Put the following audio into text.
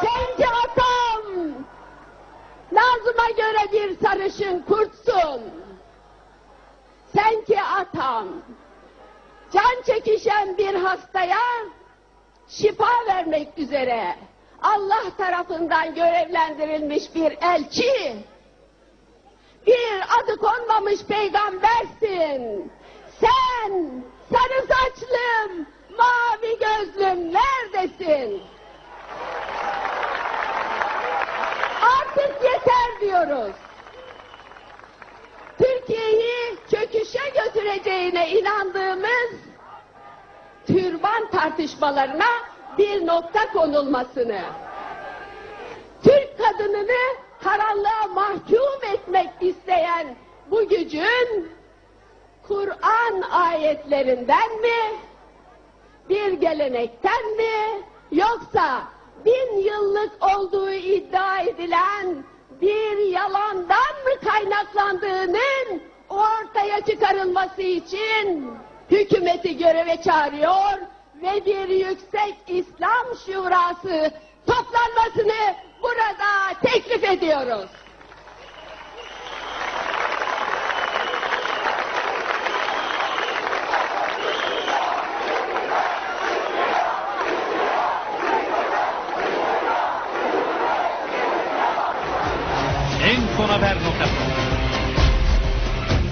Sen ki atam, Nazım'a göre bir sarışın kurtsun. Sen ki atam, can çekişen bir hastaya şifa vermek üzere Allah tarafından görevlendirilmiş bir elçi, bir adı konmamış peygambersin. Yeter diyoruz. Türkiye'yi çöküşe götüreceğine inandığımız türban tartışmalarına bir nokta konulmasını, Türk kadınını karanlığa mahkum etmek isteyen bu gücün Kur'an ayetlerinden mi, bir gelenekten mi, yoksa bin yıllık olduğu iddia edilen çıkarılması için hükümeti göreve çağırıyor ve bir yüksek İslam şurası toplanmasını burada teklif ediyoruz. en son haber nokta.